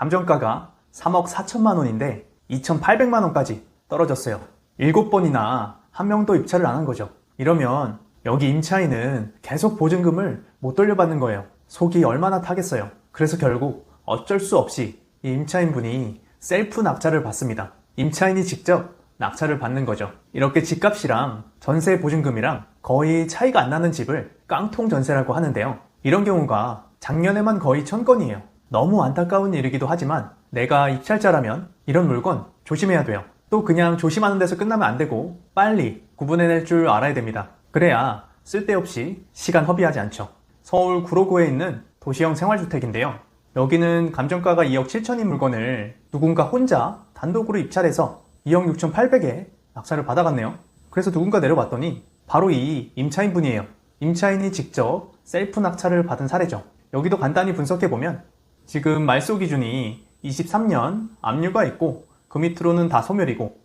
감정가가 3억 4천만 원인데 2,800만 원까지 떨어졌어요. 7번이나 한 명도 입찰을 안 한 거죠. 이러면 여기 임차인은 계속 보증금을 못 돌려받는 거예요. 속이 얼마나 타겠어요. 그래서 결국 어쩔 수 없이 이 임차인분이 셀프 낙찰을 받습니다. 임차인이 직접 낙찰을 받는 거죠. 이렇게 집값이랑 전세 보증금이랑 거의 차이가 안 나는 집을 깡통 전세라고 하는데요. 이런 경우가 작년에만 거의 천 건이에요. 너무 안타까운 일이기도 하지만 내가 입찰자라면 이런 물건 조심해야 돼요. 또 그냥 조심하는 데서 끝나면 안 되고 빨리 구분해낼 줄 알아야 됩니다. 그래야 쓸데없이 시간 허비하지 않죠. 서울 구로구에 있는 도시형 생활주택인데요. 여기는 감정가가 2억 7천인 물건을 누군가 혼자 단독으로 입찰해서 2억 6천 8백에 낙찰을 받아갔네요. 그래서 누군가 내려봤더니 바로 이 임차인분이에요. 임차인이 직접 셀프 낙찰을 받은 사례죠. 여기도 간단히 분석해보면 지금 말소 기준이 23년 압류가 있고 그 밑으로는 다 소멸이고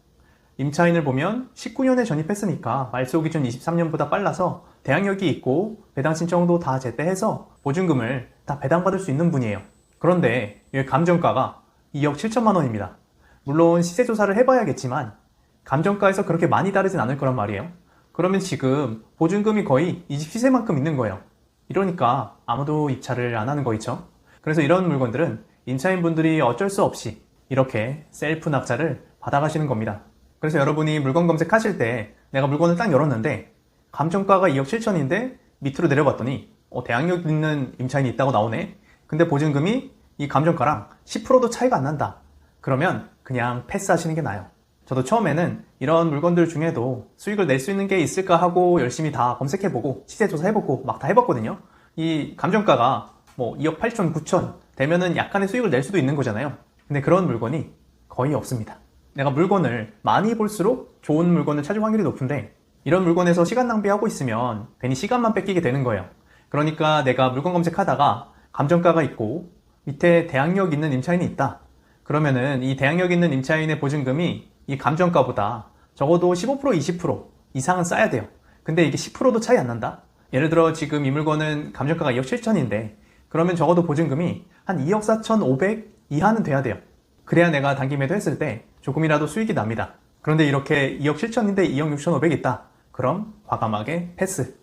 임차인을 보면 19년에 전입했으니까 말소 기준 23년보다 빨라서 대항력이 있고 배당 신청도 다 제때해서 보증금을 다 배당받을 수 있는 분이에요. 그런데 이 감정가가 2억 7천만 원입니다. 물론 시세 조사를 해봐야겠지만 감정가에서 그렇게 많이 다르진 않을 거란 말이에요. 그러면 지금 보증금이 거의 이 집 시세만큼 있는 거예요. 이러니까 아무도 입찰을 안 하는 거 있죠. 그래서 이런 물건들은 임차인분들이 어쩔 수 없이 이렇게 셀프 낙찰을 받아가시는 겁니다. 그래서 여러분이 물건 검색하실 때 내가 물건을 딱 열었는데 감정가가 2억 7천인데 밑으로 내려봤더니 어, 대항력 있는 임차인이 있다고 나오네. 근데 보증금이 이 감정가랑 10%도 차이가 안 난다. 그러면 그냥 패스하시는 게 나아요. 저도 처음에는 이런 물건들 중에도 수익을 낼 수 있는 게 있을까 하고 열심히 다 검색해보고 시세 조사 해보고 막 다 해봤거든요. 이 감정가가 뭐 2억 8천, 9천 되면은 약간의 수익을 낼 수도 있는 거잖아요. 근데 그런 물건이 거의 없습니다. 내가 물건을 많이 볼수록 좋은 물건을 찾을 확률이 높은데 이런 물건에서 시간 낭비하고 있으면 괜히 시간만 뺏기게 되는 거예요. 그러니까 내가 물건 검색하다가 감정가가 있고 밑에 대항력 있는 임차인이 있다. 그러면은 이 대항력 있는 임차인의 보증금이 이 감정가보다 적어도 15% 20% 이상은 싸야 돼요. 근데 이게 10%도 차이 안 난다? 예를 들어 지금 이 물건은 감정가가 2억 7천인데 그러면 적어도 보증금이 한 2억 4천 5백 이하는 돼야 돼요. 그래야 내가 단기 매도했을 때 조금이라도 수익이 납니다. 그런데 이렇게 2억 7천인데 2억 6천 5백 있다. 그럼 과감하게 패스.